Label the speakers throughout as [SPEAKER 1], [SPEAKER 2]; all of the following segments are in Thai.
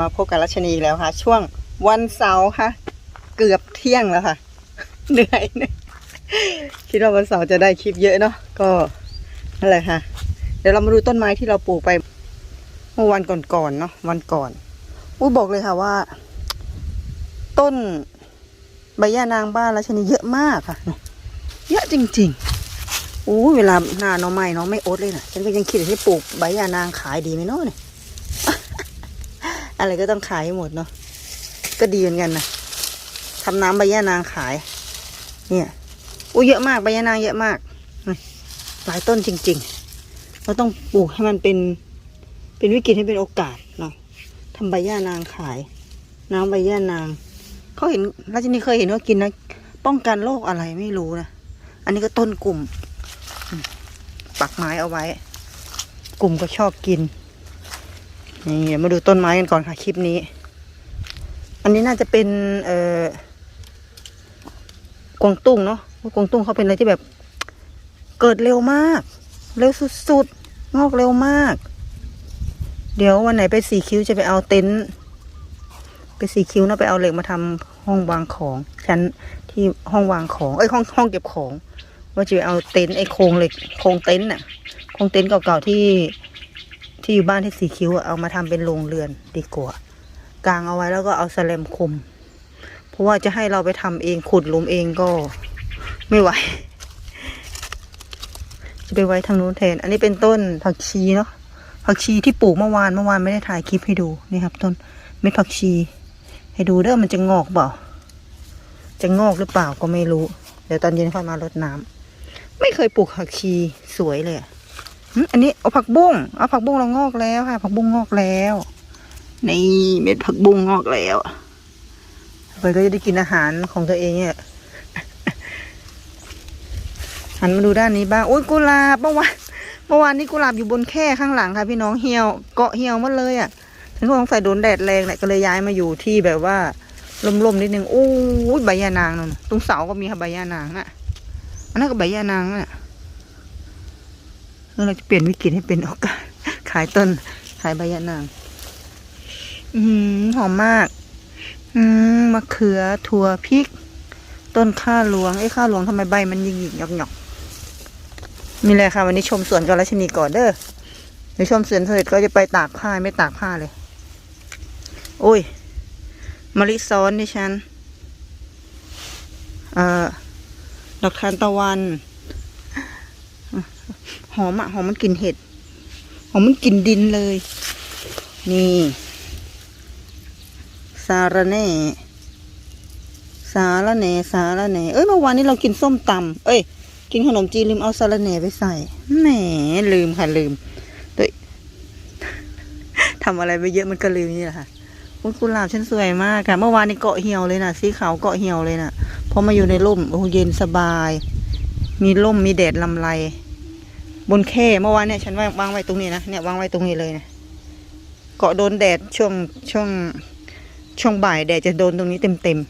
[SPEAKER 1] มาพบกับรัชนีแล้วค่ะ ช่วงวันเสาร์ค่ะ เกือบเที่ยงแล้วค่ะ เหนื่อยเนี่ยคิดว่าวันเสาร์จะได้คลิปเยอะเนาะก็นั่นแหละค่ะ เดี๋ยวเรามาดูต้นไม้ที่เราปลูกไป เมื่อวันก่อนๆเนาะวันก่อนอุ้บอกเลยค่ะว่า ต้นใบย่านางบ้านรัชนีเยอะมากค่ะ เยอะจริงๆอู้เวลาหน้าหน้องไม้เนาะไม่อดเลยนะฉันก็ยังคิดที่ปลูกใบยานางขายดีไหมเนาะเนี่ย อะไรก็ต้องขายให้หมดเนาะก็ดีเหมือนกันนะทำน้ำใบยานางขาย เนี่ยอู้เยอะมากใบยานางเยอะมากหลายต้นจริง ๆ เราต้องปลูกให้มันเป็น เป็นวิกฤตให้เป็นโอกาสเนาะทำใบย่านางขาย น้ำใบย่านาง เขาเห็นราชนีเคยเห็นว่ากินนะ ป้องกันโรคอะไรไม่รู้นะ อันนี้ก็ต้นกลุ่ม ปักไม้เอาไว้ กลุ่มก็ชอบกิน นี่เดี๋ยวมาดูต้นไม้กันก่อนค่ะคลิปนี้ อันนี้น่าจะเป็น เอ่อกวงตุ้งเนาะกวงตุ้งเขาเป็นอะไรที่แบบ เกิดเร็วมาก เร็วสุดๆ งอกเร็วมาก เดี๋ยววันไหนไปสีคิ้วจะไปเอาเต็นท์ไปสีคิ้วเนาะไปเอาเหล็กมาทำห้องวางของชั้นที่ห้องวางของ เอ้ยห้องห้องเก็บของ ว่าจะไปเอาเต็นท์ไอ้โครงเหล็กโครงเต็นท์น่ะโครงเต็นท์เก่าๆที่ ที่อยู่บ้านที่สีคิ้วเอามาทำเป็นโรงเรือนดีกว่ากางเอาไว้แล้วก็เอาสแลมคุม เพราะว่าจะให้เราไปทำเองขุดหลุมเองก็ไม่ไหว จะไปไว้ทางนู้นแทน อันนี้เป็นต้นผักชีเนาะผักชีที่ปลูกเมื่อวานเมื่อวานไม่ได้ถ่ายคลิปให้ดูนี่ครับ ต้นเม็ดผักชี ให้ดูเด้อมันจะงอกเปล่า จะงอกหรือเปล่าก็ไม่รู้ เดี๋ยวตอนเย็นค่อยมารดน้ำไม่เคยปลูกผักชีสวยเลยอะ อันนี้เอาผักบุ้งเอาผักบุ้งเรางอกแล้วค่ะ ผักบุ้งงอกแล้วนี่เม็ดผักบุ้งงอกแล้วไปก็จะได้กินอาหารของตัวเองเนี่ยหันมาดูด้านนี้บ้างโอ้ยกุหลาบเมื่อวานเมื่อวานนี้กุหลาบอยู่บนแค่ข้างหลังค่ะ พี่น้องเหี่ยวเกาะเหี่ยวหมดเลยอะฉันก็สงสัยโดนแดดแรงแหละก็เลยย้ายมาอยู่ที่แบบว่าร่มๆนิดนึงโอ้ยใบยานางนั่นตรงเสาก็มีค่ะใบยานางน่ะอันนั้นก็ใบยานางน่ะ เราจะเปลี่ยนวิกฤตให้เป็นโอกาส ขายต้น ขายใบยานาง อืมหอมมาก อืมมะเขือถั่วพริก ต้นข้าหลวงไอ้ข้าหลวงทำไมใบมันหยิกๆหยอกๆมีอะไรค่ะ วันนี้ชมสวนกับราชนีก่อนเด้อเดี๋ยวชมสวนเสร็จก็จะไปตากผ้าไม่ตากผ้าเลย โอ้ยมะลิซ้อนดิฉัน เอ่อดอกทานตะวัน หอมอะหอมมันกลิ่นเห็ด หอมมันกลิ่นดินเลย นี่สาระแน่ สาระแน่สาระแน่เอ้ยเมื่อวานนี้เรากินส้มตำเอ้ย กินขนมจีนลืมเอาสาระแน่ไปใส่แหมลืมค่ะลืมตัวทำอะไรไปเยอะมันก็ลืมนี่แหละค่ะคุณกุหลาบฉันสวยมากค่ะเมื่อวานนี้เกาะเหี่ยวเลยนะสีขาวเกาะเหี่ยวเลยนะพอมาอยู่ในร่มโอ้เย็นสบาย มีร่มมีแดดลำไร บนแค่เมื่อวานเนี่ยฉันวางไว้ตรงนี้นะเนี่ยวางไว้ตรงนี้เลยนะเกาะโดนแดดช่วงช่วงช่วงบ่ายแดดจะโดนตรงนี้เต็มเต็มๆ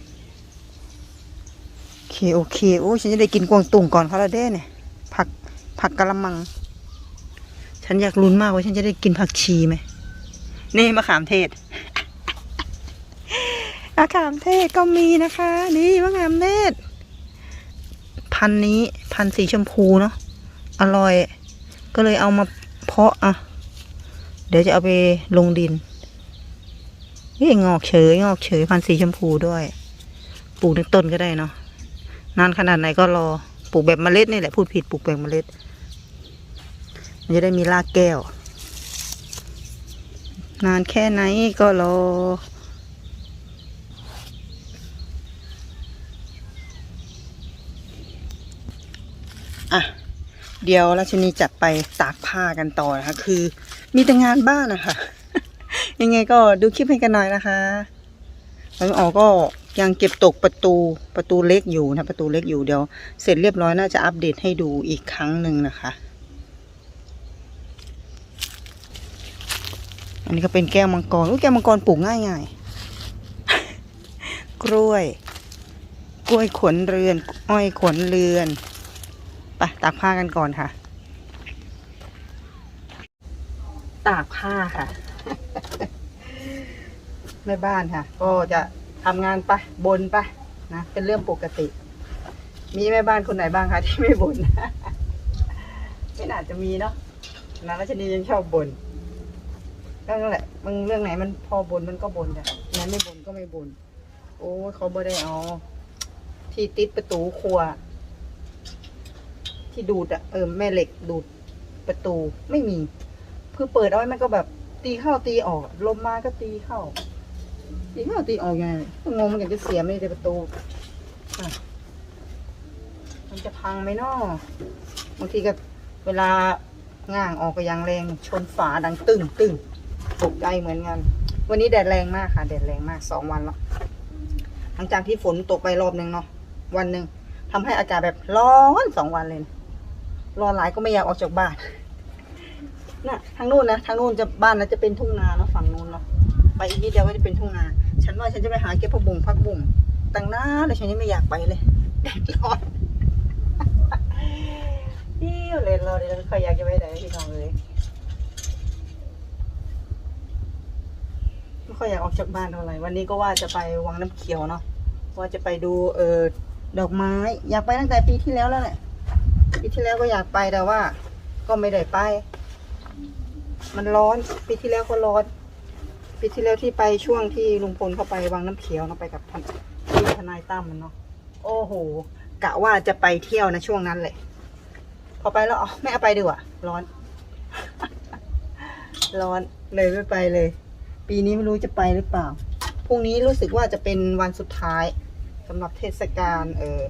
[SPEAKER 1] โอเคโอเคโอ้ฉันจะได้กินกวางตุ่งก่อนเขาละเด้เนี่ยผักผักกะละมัง ฉันอยากลุ้นมากว่าฉันจะได้กินผักชีไหมนี่มะขามเทศมะขามเทศก็มีนะคะ นี่มะขามเทศพันนี้พันสีชมพูเนาะอร่อย ก็เลยเอามาเพาะอะ เดี๋ยวจะเอาไปลงดินนี่งอกเฉยงอกเฉยพันธุ์สีชมพูด้วย ปลูกในต้นก็ได้เนาะนานขนาดไหนก็รอปลูกแบบเมล็ดนี่แหละพูดผิดปลูกแบบเมล็ด มันจะได้มีรากแก้ว นานแค่ไหนก็รออะ เดี๋ยวราชนีจัดไปตากผ้ากันต่อนะคะ คือ มีแต่งานบ้านนะคะ ยังไงก็ดูคลิปให้กันหน่อยนะคะแล้วออกก็ยังเก็บตกประตูประตูเล็กอยู่นะ ประตูเล็กอยู่เดี๋ยว เสร็จเรียบร้อยน่าจะอัปเดตให้ดูอีกครั้งหนึ่งนะคะ อันนี้ก็เป็นแก้วมังกรอุ้ยแก้วมังกรปลูกง่ายง่ายกล้วย กล้วยขนเรือน อ้อยขนเรือน ตากผ้ากันก่อนค่ะ ตากผ้าค่ะแม่บ้านค่ะ ก็จะทำงานไปบนไปนะเป็นเรื่องปกติ มีแม่บ้านคนไหนบ้างคะที่ไม่บนไม่น่าจะมีเนาะนะรัชนียังชอบบนก็นั่นแหละมึงเรื่องไหนมันพอบนมันก็บนจ้ะนั้นไม่บนก็ไม่บน โอ้ยเขาบ่ได้เอาที่ติดประตูครัว ที่ดูดอะเออแม่เหล็กดูดประตูไม่มี คือเปิดเอาไว้มันก็แบบตีเข้าตีออก ลมมาก็ตีเข้า ตีเข้าตีออกยังไงก็งงมันอยากจะเสียไม่ได้ประตูมันจะพังไหมนาะบางทีก็เวลาง่างออกก็ยังแรงชนฝาดังตึ้งตึ้งตกใจเหมือนกันวันนี้แดดแรงมากค่ะ แดดแรงมากสองวันแล้วหลังจากที่ฝนตกไปรอบหนึ่งเนาะวันหนึ่งทำให้อากาศแบบร้อนสองวันเลยนะ ร้อนหลายก็ไม่อยากออกจากบ้านน่ะทางนู้นนะทางนู้นจะบ้านนะจะเป็นทุ่งนาเนาะฝั่งนู้นเนาะไปอีกนิดเดียวก็จะเป็นทุ่งนา ฉันว่าฉันจะไปหาเก็บผักบุ้งพักบุ้งตั้งหน้าเลยฉันยังไม่อยากไปเลยแดดร้อนเี่ยวเลยเราเดี๋ยวไม่ค่อยอยากจะไปไหนพี่น้องเลยไม่ค่อยอยากออกจากบ้านเท่าไหร่วันนี้ก็ว่าจะไปวังน้ำเขียวเนาะว่าจะไปดูเออดอกไม้ อยากไปตั้งแต่ปีที่แล้วแล้วแหละ ปีที่แล้วก็อยากไปแต่ว่า ก็ไม่ได้ไป มันร้อนปีที่แล้วก็ร้อนปีที่แล้วที่ไปช่วงที่ลุงพลเข้าไปวังน้ำเขียวเนาะไปกับท่านที่ทนายตั้มมันเนาะโอ้โหกะว่าจะไปเที่ยวนะช่วงนั้นเลยพอไปแล้วอ๋อไม่เอาไปดีกว่าร้อน ร้อนเลยไม่ไปเลย ปีนี้ไม่รู้จะไปหรือเปล่าพรุ่งนี้รู้สึกว่าจะเป็นวันสุดท้ายสำหรับเทศกาลเออ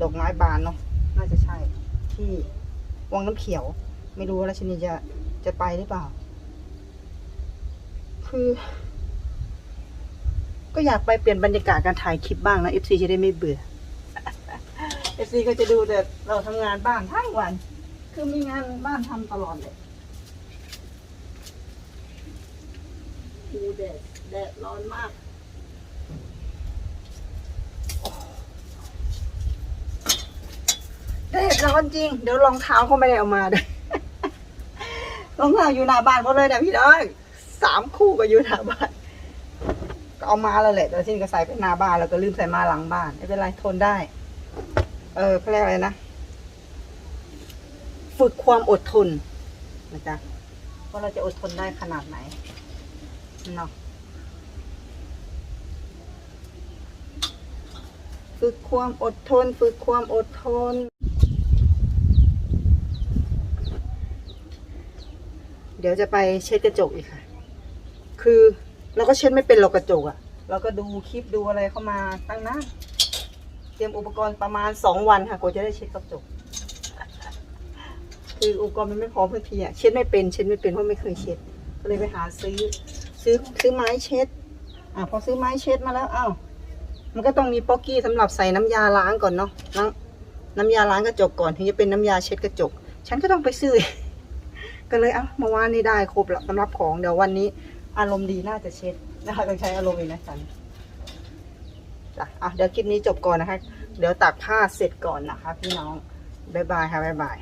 [SPEAKER 1] ดอกไม้บานเนาะ น่าจะใช่ ที่วังน้ำเขียว ไม่รู้ว่าราชินีจะจะไปหรือเปล่า คือ ก็อยากไปเปลี่ยนบรรยากาศการถ่ายคลิปบ้างนะ FC จะได้ไม่เบื่อ FC ก็จะดูแต่เราทำงานบ้านทั้งวัน คือมีงานบ้านทำตลอดเลยดูแดดแดดร้อนมากโอ้แดด ร้อนจริง เดี๋ยวรองเท้าเขาไม่ได้เอามาด้วยรองเท้าอยู่หน้าบ้านหมดเลยนะพี่น้อยสามคู่ก็อยู่หน้าบ้านก็เอามาแล้วแหละแต่ที่นี่ก็ใส่ไปหน้าบ้านแล้วก็ลืมใส่มาหลังบ้านไม่เป็นไรทนได้ เออเขาเรียกอะไรนะฝึกความอดทนนะจ๊ะว่าเราจะอดทนได้ขนาดไหนเนาะฝึกความอดทน ฝึกความอดทน เดี๋ยวจะไปเช็ดกระจกอีกค่ะ คือเราก็เช็ดไม่เป็นหรอกกระจกอะ่ะ เราก็ดูคลิปดูอะไรเข้ามาตั้งนานเตรียมอุปกรณ์ประมาณสองวันค่ะกว่าจะได้เช็ดกระจก คืออุปกรณ์มันไม่พร้อมทันทีอะเช็ดไม่เป็นเช็ดไม่เป็นเพราะไม่เคยเช็ด ก็เลยไปหาซื้อ ซื้อซื้อไม้เช็ด อะพอซื้อไม้เช็ดมาแล้วอ้าวมันก็ต้องมีป๊อกกี้สำหรับใส่น้ำยาล้างก่อนเนาะล้างน้ำยาล้างกระจกก่อนถึงจะเป็นน้ำยาเช็ดกระจก ฉันก็ต้องไปซื้อ ก็เลยเอ้าเมื่อวานนี้ได้ครบแล้วสำหรับของเดี๋ยววันนี้ อารมณ์ดีน่าจะเช็ดนะคะต้องใช้อารมณ์เองนะจันจ้ะอะเดี๋ยวคลิปนี้จบก่อนนะคะ เดี๋ยวตากผ้าเสร็จก่อนนะคะ พี่น้องบ๊ายบายค่ะบ๊ายบาย